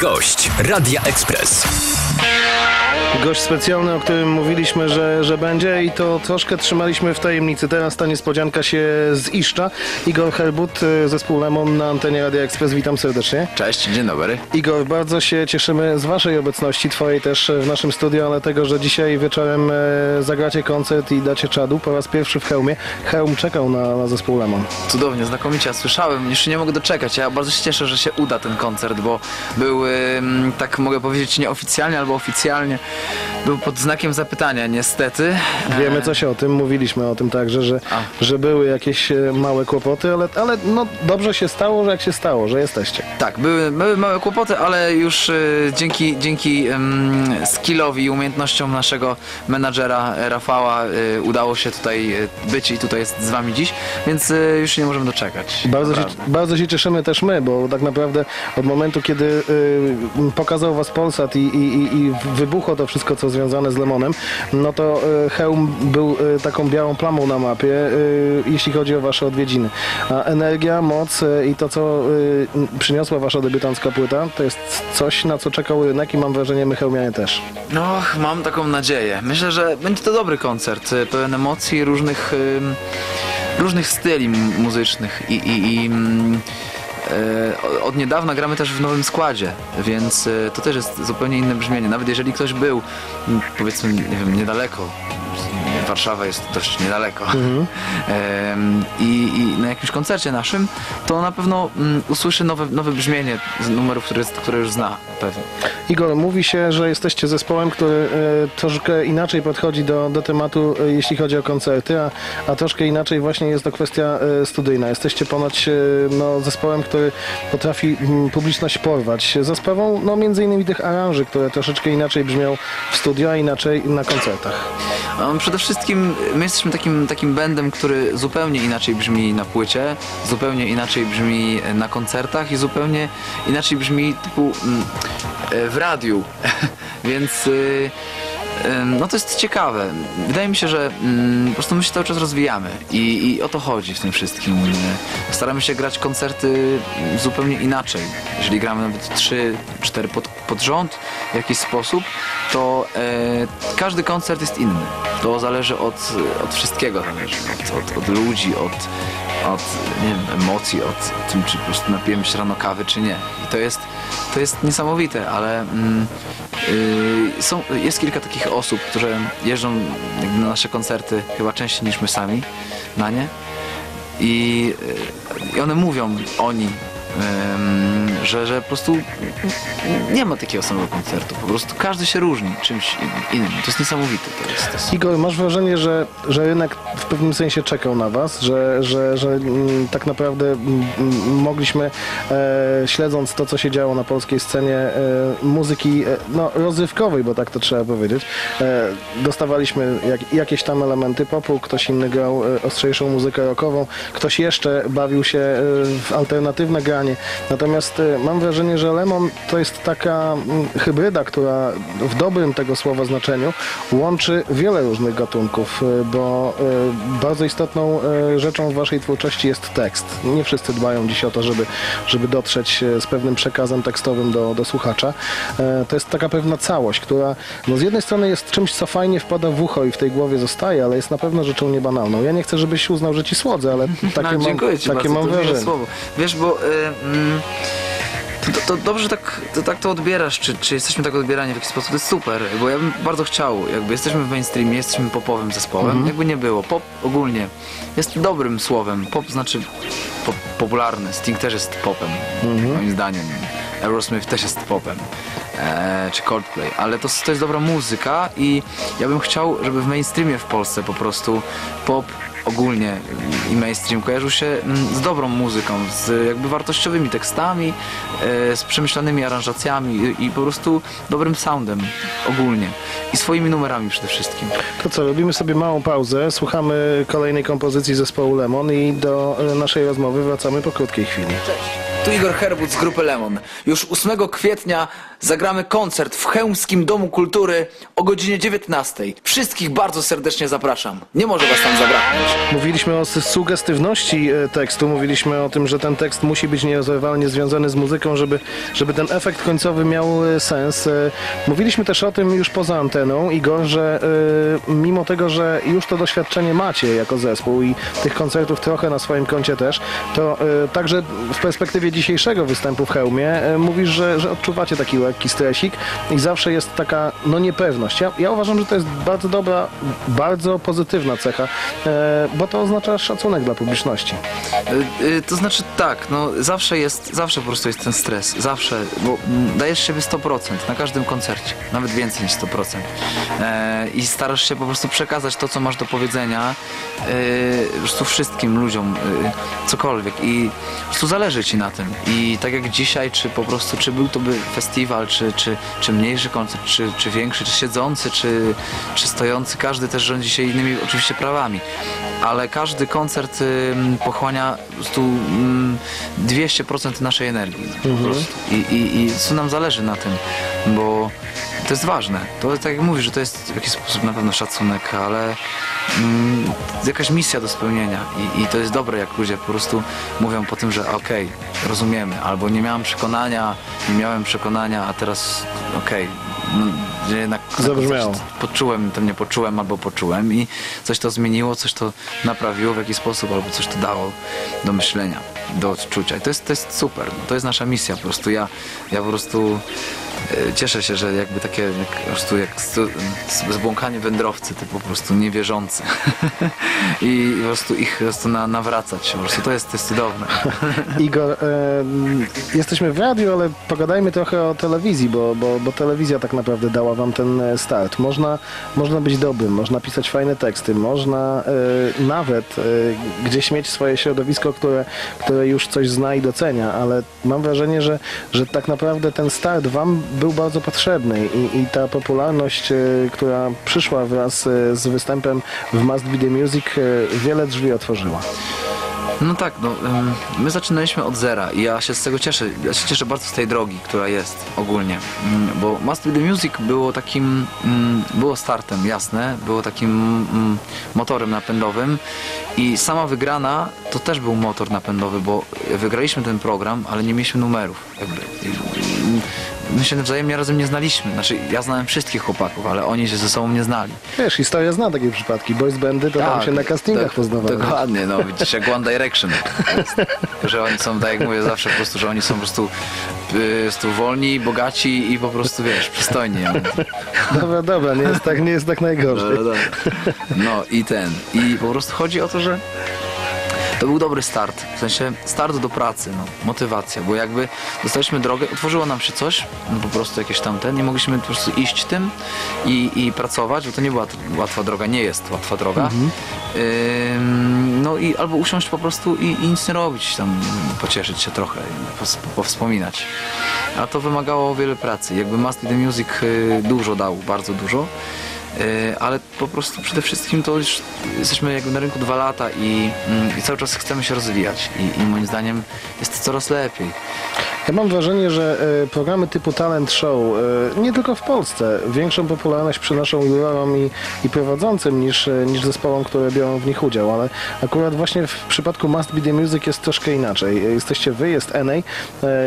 gość Radia Express. Gość specjalny, o którym mówiliśmy, że, że będzie i to troszkę trzymaliśmy w tajemnicy. Teraz ta niespodzianka się ziszcza. Igor Herbut, y, zespół Lemon na antenie Radia Express. Witam serdecznie. Cześć, dzień dobry. Igor, bardzo się cieszymy z Waszej obecności, Twojej też w naszym studiu, ale tego, że dzisiaj wieczorem e, zagracie koncert i dacie czadu po raz pierwszy w Hełmie. Hełm czekał na, na zespół Lemon. Cudownie, znakomicie, ja słyszałem, jeszcze nie mogę doczekać. Ja bardzo się cieszę, że się uda ten koncert, bo był, tak mogę powiedzieć, nieoficjalnie albo oficjalnie, był pod znakiem zapytania, niestety. Wiemy E, coś o tym, mówiliśmy o tym także, że, A. że były jakieś e, małe kłopoty, ale, ale no dobrze się stało, że jak się stało, że jesteście. Tak, były, były małe kłopoty, ale już y, dzięki, dzięki ym, skillowi i umiejętnościom naszego menadżera e, Rafała y, udało się tutaj y, być i tutaj jest z wami dziś, więc y, już się nie możemy doczekać. Bardzo się, Naprawdę. bardzo się cieszymy też my, bo tak naprawdę od momentu, kiedy y, pokazał was Polsat i, i, i- i wybuchło to wszystko, co związane z Lemonem, no to y, Hełm był y, taką białą plamą na mapie, y, jeśli chodzi o wasze odwiedziny. A energia, moc i to, co przyniosła wasza debiutancka płyta, to jest coś, na co czekał rynek i mam wrażenie, my Chełmianie też. No, mam taką nadzieję. Myślę, że będzie to dobry koncert, pełen emocji, różnych, różnych styli muzycznych i, i, i mm, e, od niedawna gramy też w nowym składzie, więc y, to też jest zupełnie inne brzmienie. Nawet jeżeli ktoś był, powiedzmy, nie wiem, niedaleko, Warszawa jest dość niedaleko Em, I, i na jakimś koncercie naszym, to na pewno mm, usłyszy nowe, nowe brzmienie z numerów, które, które już zna pewnie. Igor, mówi się, że jesteście zespołem, który e, troszkę inaczej podchodzi do, do tematu, e, jeśli chodzi o koncerty, a, a troszkę inaczej właśnie jest to kwestia e, studyjna. Jesteście ponoć no, zespołem, który potrafi mm, publiczność porwać za sprawą no, między innymi tych aranży, które troszeczkę inaczej brzmią w studio, a inaczej na koncertach. Przede wszystkim my jesteśmy takim, takim bandem, który zupełnie inaczej brzmi na płycie, zupełnie inaczej brzmi na koncertach i zupełnie inaczej brzmi typu mm, e, w radiu. Więc y, ym, no to jest ciekawe. Wydaje mi się, że mm, po prostu my się cały czas rozwijamy i, i o to chodzi w tym wszystkim. Y, Staramy się grać koncerty zupełnie inaczej. Jeżeli gramy nawet 3-4 pod, pod rząd w jakiś sposób, to e, każdy koncert jest inny. To zależy od, od wszystkiego, zależy od, od, od ludzi, od, od wiem, emocji, od tym, czy po prostu napijemy się rano kawy, czy nie. I to jest, to jest niesamowite, ale mm, y, są, jest kilka takich osób, które jeżdżą na nasze koncerty chyba częściej niż my sami na nie. I, y, i one mówią, oni, ym, że, że po prostu nie ma takiego samego koncertu. Po prostu każdy się różni czymś in- innym. To jest niesamowite. To jest, to jest... Igor, masz wrażenie, że, że rynek w pewnym sensie czekał na was, że, że, że mm, tak naprawdę mm, mm, mogliśmy, e, śledząc to, co się działo na polskiej scenie e, muzyki e, no, rozrywkowej, bo tak to trzeba powiedzieć, dostawaliśmy jak, jakieś tam elementy popu, ktoś inny grał ostrzejszą muzykę rockową, ktoś jeszcze bawił się w alternatywne granie. Natomiast mam wrażenie, że Lemon to jest taka hybryda, która w dobrym tego słowa znaczeniu łączy wiele różnych gatunków, bo bardzo istotną e, rzeczą w waszej twórczości jest tekst. Nie wszyscy dbają dziś o to, żeby, żeby dotrzeć e, z pewnym przekazem tekstowym do, do słuchacza. E, To jest taka pewna całość, która no z jednej strony jest czymś, co fajnie wpada w ucho i w tej głowie zostaje, ale jest na pewno rzeczą niebanalną. Ja nie chcę, żebyś uznał, że ci słodzę, ale takie no, mam, takie bardzo, mam wrażenie. słowo. Wiesz, bo mm, to, to, dobrze tak to, tak to odbierasz, czy, czy jesteśmy tak odbierani w jakiś sposób, to jest super, bo ja bym bardzo chciał, jakby jesteśmy w mainstreamie, jesteśmy popowym zespołem, Mhm. jakby nie było, pop ogólnie jest dobrym słowem, pop znaczy pop, popularny, Sting też jest popem, Mhm. moim zdaniem, Aerosmith też jest popem. E, czy Coldplay, ale to, to jest dobra muzyka i ja bym chciał, żeby w mainstreamie w Polsce po prostu pop ogólnie i mainstream kojarzył się mm, z dobrą muzyką, z jakby wartościowymi tekstami, e, z przemyślanymi aranżacjami i, po prostu dobrym soundem ogólnie i swoimi numerami przede wszystkim. To co, robimy sobie małą pauzę, słuchamy kolejnej kompozycji zespołu Lemon i do e, naszej rozmowy wracamy po krótkiej chwili. Tu Igor Herbut z grupy Lemon. Już 8 kwietnia zagramy koncert w Chełmskim Domu Kultury o godzinie 19. Wszystkich bardzo serdecznie zapraszam. Nie może was tam zabraknąć. Mówiliśmy o sugestywności e, tekstu, mówiliśmy o tym, że ten tekst musi być nierozerwalnie związany z muzyką, żeby, żeby ten efekt końcowy miał e, sens. E, Mówiliśmy też o tym już poza anteną, Igor, że mimo tego, że już to doświadczenie macie jako zespół i tych koncertów trochę na swoim koncie też, to także w perspektywie dzisiejszego występu w Chełmie e, mówisz, że, że odczuwacie taki lekki stresik i zawsze jest taka no niepewność. Ja, ja uważam, że to jest bardzo dobra, bardzo pozytywna cecha, e, bo to oznacza szacunek dla publiczności. Y, To znaczy tak, no zawsze jest, zawsze po prostu jest ten stres, zawsze, bo dajesz siebie 100% na każdym koncercie, nawet więcej niż 100%. E, I starasz się po prostu przekazać to, co masz do powiedzenia e, po prostu wszystkim ludziom, e, cokolwiek i po prostu zależy ci na tym. I tak jak dzisiaj, czy po prostu, czy był to by festiwal, czy, czy, czy mniejszy koncert, czy, czy większy, czy siedzący, czy, czy stojący, każdy też rządzi się innymi oczywiście prawami. Ale każdy koncert ym, pochłania po prostu ym, 200% naszej energii. Po prostu. I, i, I co nam zależy na tym, bo to jest ważne. To tak jak mówisz, że to jest w jakiś sposób na pewno szacunek, ale mm, jakaś misja do spełnienia I, i to jest dobre, jak ludzie po prostu mówią po tym, że okej, rozumiemy, albo nie miałem przekonania, nie miałem przekonania, a teraz okej, no, że jednak na Zabrzmiało. poczułem, to nie poczułem albo poczułem i coś to zmieniło, coś to naprawiło w jakiś sposób albo coś to dało do myślenia, do odczucia. I to jest, to jest super, no, to jest nasza misja po prostu. Ja, ja po prostu cieszę się, że jakby takie jak, po prostu jak stu- z- zbłąkani wędrowcy, to po prostu niewierzący i po prostu ich po prostu na, nawracać, po prostu to jest, to jest cudowne. Igor, e, jesteśmy w radiu, ale pogadajmy trochę o telewizji, bo, bo, bo telewizja tak naprawdę dała wam ten e, start. Można, można być dobrym, można pisać fajne teksty, można e, nawet e, gdzieś mieć swoje środowisko, które, które już coś zna i docenia, ale mam wrażenie, że, że tak naprawdę ten start wam był bardzo potrzebny i, i ta popularność, e, która przyszła wraz e, z występem w Must Be The Music, e, wiele drzwi otworzyła. No tak, no, my zaczynaliśmy od zera i ja się z tego cieszę. Ja się cieszę bardzo z tej drogi, która jest ogólnie. Mm, Bo Must Be The Music było takim, mm, było startem, jasne, było takim mm, motorem napędowym i sama wygrana to też był motor napędowy, bo wygraliśmy ten program, ale nie mieliśmy numerów. Jakby. My się wzajemnie razem nie znaliśmy. Znaczy, ja znałem wszystkich chłopaków, ale oni się ze sobą nie znali. Wiesz, historia zna takie przypadki. Boys bandy to tam się na castingach tak, poznawały. Dokładnie, no widzisz, jak One Direction. Że oni są, tak jak mówię zawsze, po prostu, że oni są po prostu, y, wolni, bogaci i po prostu, wiesz, przystojni. Dobra, dobra, nie jest tak, nie jest tak najgorzej. No i ten. I po prostu chodzi o to, że to był dobry start, w sensie start do pracy, no, motywacja, bo jakby dostaliśmy drogę, otworzyło nam się coś, no, po prostu jakieś tamte, nie mogliśmy po prostu iść tym i, i pracować, bo to nie była łatwa droga, nie jest łatwa droga. Ym, no i albo usiąść po prostu i, i nic nie robić, tam pocieszyć się trochę, powspominać. A to wymagało wiele pracy. Jakby Must The Music y, dużo dał, bardzo dużo. Y, ale po prostu przede wszystkim to już jesteśmy jakby na rynku dwa lata i, mm, i cały czas chcemy się rozwijać i, i moim zdaniem jest coraz lepiej. Ja mam wrażenie, że e, programy typu talent show, e, nie tylko w Polsce, większą popularność przynoszą jurorom i, i prowadzącym niż, e, niż zespołom, które biorą w nich udział, ale akurat właśnie w przypadku Must Be The Music jest troszkę inaczej. Jesteście wy, jest NA,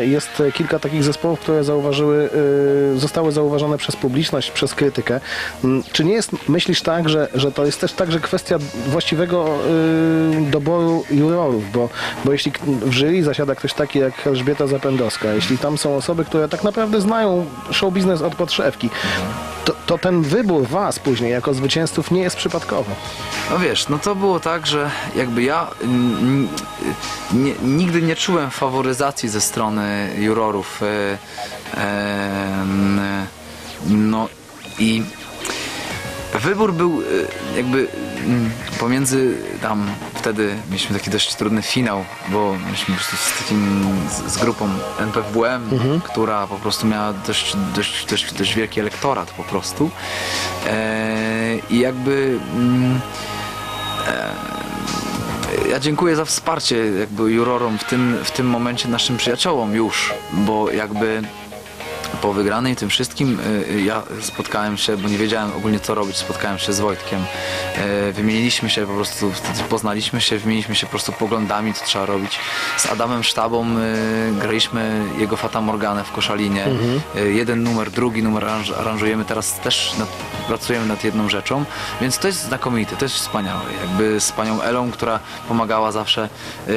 jest kilka takich zespołów, które zauważyły, zostały zauważone przez publiczność, przez krytykę. Mm, Czy nie jest, myślisz tak, że, że to jest też także kwestia właściwego doboru jurorów, bo, bo jeśli w jury zasiada ktoś taki jak Elżbieta Jeśli tam są osoby, które tak naprawdę znają show biznes od podszewki, to, to ten wybór was później jako zwycięzców nie jest przypadkowy. No wiesz, no to było tak, że jakby ja nigdy nie czułem faworyzacji ze strony jurorów. e, em, no i wybór był e, jakby pomiędzy tam wtedy mieliśmy taki dość trudny finał, bo myśmy po prostu z takim z, z grupą NPWM, która po prostu miała dość, dość, dość, dość wielki elektorat po prostu. E, I jakby mm, ja dziękuję za wsparcie jakby jurorom w tym, w tym momencie naszym przyjaciołom już, bo jakby po wygranej tym wszystkim y, ja spotkałem się, bo nie wiedziałem ogólnie co robić, spotkałem się z Wojtkiem. Y, Wymieniliśmy się po prostu, poznaliśmy się, wymieniliśmy się po prostu poglądami, co trzeba robić. Z Adamem Sztabą y, graliśmy jego Fata Morganę w Koszalinie. Y, Jeden numer, drugi numer aranż- aranżujemy, teraz też nad, pracujemy nad jedną rzeczą, więc to jest znakomite, to jest wspaniałe. Jakby z panią Elą, która pomagała zawsze,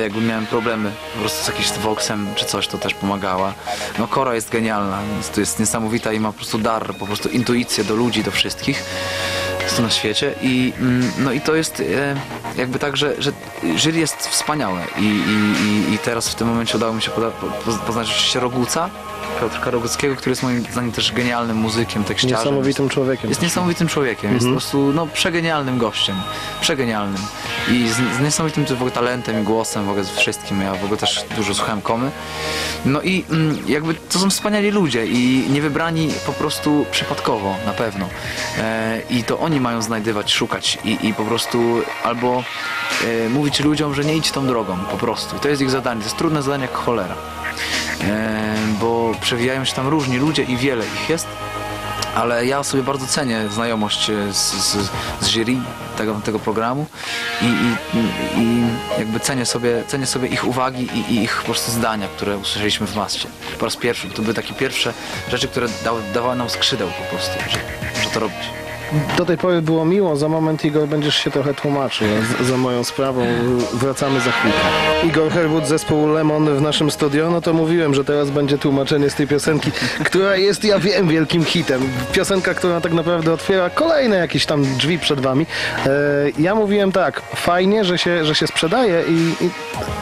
jakby miałem problemy po prostu z jakimś Voxem czy coś, to też pomagała. No Kora jest genialna, to jest niesamowita i ma po prostu dar, po prostu intuicję do ludzi, do wszystkich jest tu na świecie. I mm, no i to jest e, jakby tak, że, że jest wspaniałe. I, i, i, teraz w tym momencie udało mi się poda, po, poznać oczywiście Roguca, Piotrka Roguckiego, który jest moim zdaniem też genialnym muzykiem, tekściarzem. Niesamowitym człowiekiem. Jest niesamowitym człowiekiem, jest po prostu no, przegenialnym gościem. Przegenialnym. I z, z niesamowitym w ogóle talentem i głosem, w ogóle z wszystkim. Ja w ogóle też dużo słuchałem komy. No i mm, jakby to są wspaniali ludzie i nie wybrani po prostu przypadkowo, na pewno. E, I to oni mają znajdywać, szukać i, i po prostu albo e, mówić ludziom, że nie idź tą drogą, po prostu. To jest ich zadanie. To jest trudne zadanie jak cholera. Bo przewijają się tam różni ludzie i wiele ich jest ale ja sobie bardzo cenię znajomość e, z, z, z jury tego, tego programu i, i, i jakby cenię sobie, cenię sobie ich uwagi i, i ich po prostu zdania, które usłyszeliśmy w maście. Po raz pierwszy. To były takie pierwsze rzeczy, które dały, dawały nam skrzydeł po prostu, że, że to robić. Do tej pory było miło, za moment Igor będziesz się trochę tłumaczył z, za moją sprawą. Wracamy za chwilkę. Igor Herwood, zespół Lemon w naszym studio. No to mówiłem, że teraz będzie tłumaczenie z tej piosenki, która jest, ja wiem, wielkim hitem. Piosenka, która tak naprawdę otwiera kolejne jakieś tam drzwi przed wami. E, ja mówiłem tak, fajnie, że się, że się sprzedaje i, i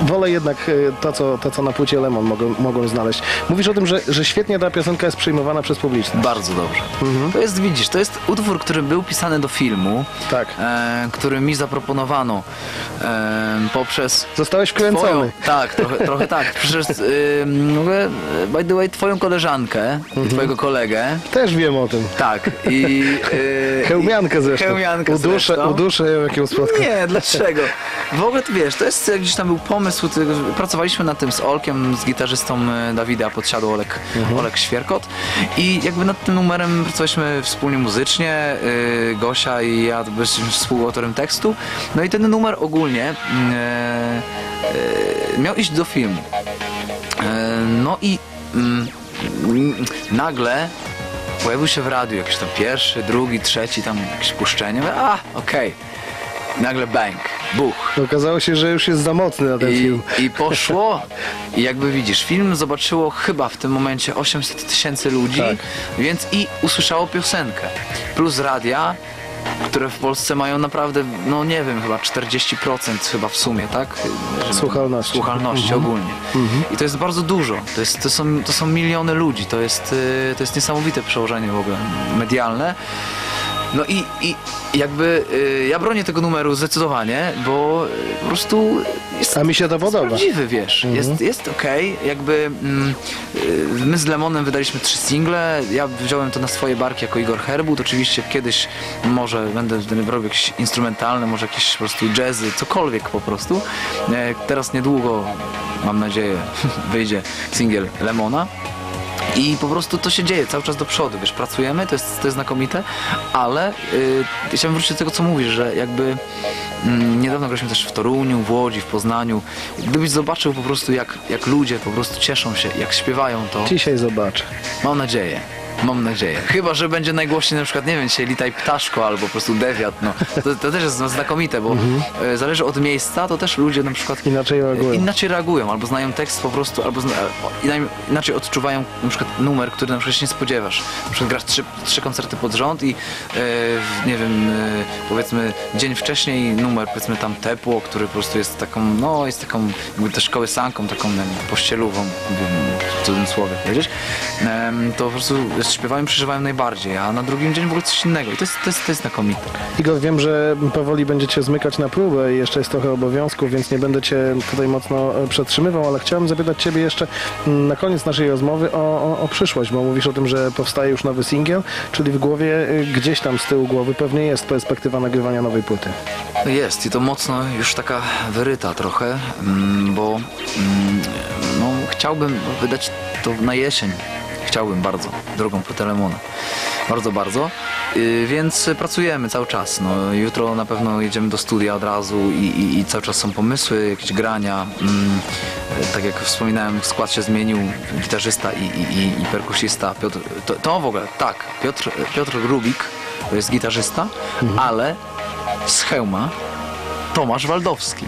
wolę jednak e, to co, to, co na płycie Lemon mogą, mogą znaleźć. Mówisz o tym, że, że świetnie ta piosenka jest przyjmowana przez publiczność. Bardzo dobrze. To jest, widzisz, to jest utwór, który był pisany do filmu, Tak. e, który mi zaproponowano e, poprzez Zostałeś wkręcony. Twoją, tak, trochę, trochę tak. Przez, y, mówię, by the way, twoją koleżankę, Mhm. i twojego kolegę. Też wiem o tym. Tak. I, y, Hełmiankę zresztą. Hełmiankę uduszę, zresztą. uduszę ją, jak ją spotkam. Nie, dlaczego? W ogóle to wiesz, to jest gdzieś tam był pomysł, pracowaliśmy nad tym z Olkiem, z gitarzystą e, Dawida, podsiadł Olek, Mhm. Olek Świerkot i jakby nad tym numerem pracowaliśmy wspólnie muzycznie, y, Gosia i ja byliśmy współautorem tekstu, no i ten numer ogólnie e, e, miał iść do filmu. No i mm, nagle pojawił się w radiu jakiś tam pierwszy, drugi, trzeci tam jakieś puszczenie. A, okej. Nagle bang, buch. Okazało się, że już jest za mocny na ten I, film. I poszło. I jakby widzisz, film zobaczyło chyba w tym momencie 800 tysięcy ludzi, Tak. więc i usłyszało piosenkę. Plus radia, które w Polsce mają naprawdę, no nie wiem, chyba 40% chyba w sumie, tak? Żeby- Słuchalności. Słuchalności Mhm. ogólnie. I to jest bardzo dużo. To, jest, to, są, to są miliony ludzi. To jest, y, to jest niesamowite przełożenie w ogóle medialne. No i, i jakby y, ja bronię tego numeru zdecydowanie, bo y, po prostu jest A mi się to jest podoba. prawdziwy, wiesz. Jest, jest okej. Jakby mm, y, my z Lemonem wydaliśmy trzy single. Ja wziąłem to na swoje barki jako Igor Herbut. Oczywiście kiedyś może będę robił jakieś instrumentalne, może jakieś po prostu jazzy, cokolwiek po prostu. E, Teraz niedługo, mam nadzieję, wyjdzie singiel Lemona. I po prostu to się dzieje cały czas do przodu, wiesz, pracujemy, to jest, to jest znakomite, ale yy, chciałem wrócić do tego, co mówisz, że jakby mm, niedawno graliśmy też w Toruniu, w Łodzi, w Poznaniu. Gdybyś zobaczył po prostu, jak, jak ludzie po prostu cieszą się, jak śpiewają to, Dzisiaj zobaczę. mam nadzieję. Mam nadzieję. Chyba, że będzie najgłośniej na przykład, nie wiem, dzisiaj Litaj Ptaszko albo po prostu Dewiat, no. To, to też jest znakomite, bo e, zależy od miejsca, to też ludzie na przykład Inaczej reagują. inaczej reagują, albo znają tekst po prostu, albo zna, o, inaczej- inaczej odczuwają na przykład numer, który na przykład się nie spodziewasz. Na przykład grasz trzy, trzy koncerty pod rząd i e, w- nie wiem, e, powiedzmy dzień wcześniej numer, powiedzmy tam Tepło, który po prostu jest taką, no jest taką jakby też kołysanką, taką nie wiem, pościelową, w cudzysłowie powiedzieć, em, to po prostu jest śpiewają, przeżywają najbardziej, a na drugim dzień w ogóle coś innego i to jest, to jest, to jest znakomite. Igor, wiem, że powoli będziecie zmykać na próbę i jeszcze jest trochę obowiązków, więc nie będę Cię tutaj mocno e, przetrzymywał, ale chciałem zapytać Ciebie jeszcze mm, na koniec naszej rozmowy o, o, o przyszłość, bo mówisz o tym, że powstaje już nowy singiel, czyli w głowie, y, gdzieś tam z tyłu głowy pewnie jest perspektywa nagrywania nowej płyty. Jest i to mocno już taka wyryta trochę, mm, bo mm, no, chciałbym wydać to na jesień. Chciałbym bardzo, drogą płytę Lemona. Bardzo, bardzo. Yy, więc pracujemy cały czas. No, jutro na pewno jedziemy do studia od razu i, i, i cały czas są pomysły, jakieś grania. Mm, yy, tak jak wspominałem, skład się zmienił, gitarzysta i, i, i, perkusista. Piotr, to, to w ogóle, tak, Piotr, Piotr Rubik to jest gitarzysta, ale z hełma Tomasz Waldowski.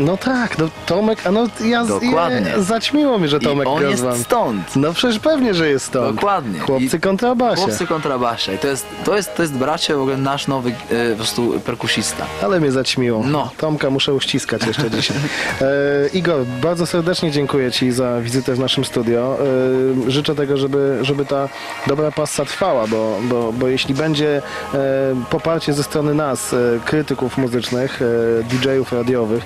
No tak, no Tomek, a no ja, Dokładnie. ja zaćmiło mi, że Tomek I on jest stąd. No przecież pewnie, że jest stąd. Dokładnie. Chłopcy I- kontrabasie. Chłopcy kontrabasie. I to jest, to jest, to jest bracie, w ogóle nasz nowy e, po prostu perkusista. Ale mnie zaćmiło. No. Tomka muszę uściskać jeszcze dzisiaj. E, Igor, bardzo serdecznie dziękuję Ci za wizytę w naszym studio. E, życzę tego, żeby, żeby ta dobra passa trwała, bo, bo, bo jeśli będzie e, poparcie ze strony nas, e, krytyków muzycznych, e, DJ-ów radiowych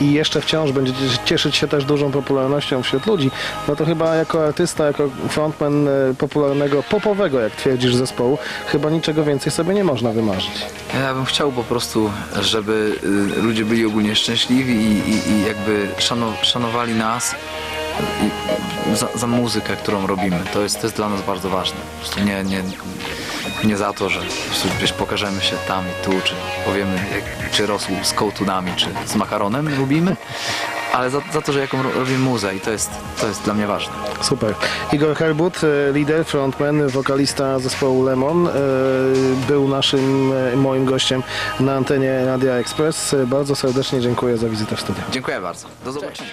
i, i jeszcze wciąż będzie cieszyć się też dużą popularnością wśród ludzi, no to chyba jako artysta, jako frontman e, popularnego, popowego, jak twierdzisz, zespołu, chyba niczego więcej sobie nie można wymarzyć. Ja bym chciał po prostu, żeby y, ludzie byli ogólnie szczęśliwi i, i, i jakby szano, szanowali nas za, za muzykę, którą robimy. To jest, to jest dla nas bardzo ważne. Nie, nie, nie za to, że gdzieś pokażemy się tam i tu, czy powiemy, jak, czy rosół z kołtunami, czy z makaronem lubimy, ale za, za to, że jaką ro- robimy muzę i to jest, to jest dla mnie ważne. Super. Igor Herbut, e, lider, frontman, wokalista zespołu Lemon, e, był naszym, e, moim gościem na antenie Radia Express. Bardzo serdecznie dziękuję za wizytę w studiu. Dziękuję bardzo. Do zobaczenia.